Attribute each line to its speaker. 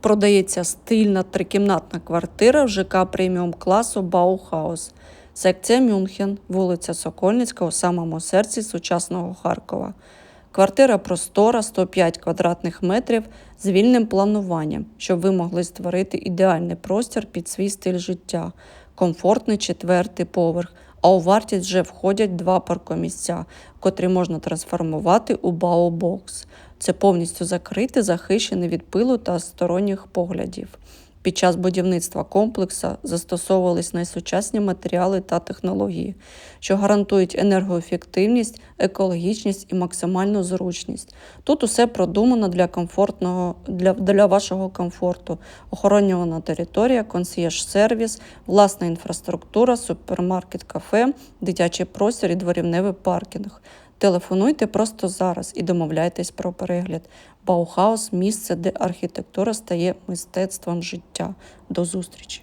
Speaker 1: Продається стильна трикімнатна квартира в ЖК преміум класу Баухаус. Секція Мюнхен, вулиця Сокольницька у самому серці сучасного Харкова. Квартира простора 105 квадратних метрів з вільним плануванням, щоб ви могли створити ідеальний простір під свій стиль життя, комфортний четвертий поверх, а у вартість вже входять два паркомісця, котрі можна трансформувати у баобокс. Це повністю закрите, захищене від пилу та сторонніх поглядів. Під час будівництва комплексу застосовувались найсучасні матеріали та технології, що гарантують енергоефективність, екологічність і максимальну зручність. Тут усе продумано для комфортного для, для вашого комфорту, охоронювана територія, консьєрж-сервіс, власна інфраструктура, супермаркет, кафе, дитячий простір і дворівневий паркінг. Телефонуйте просто зараз і домовляйтесь про перегляд. Баухаус місце, де архітектура стає мистецтвом життя. До зустрічі!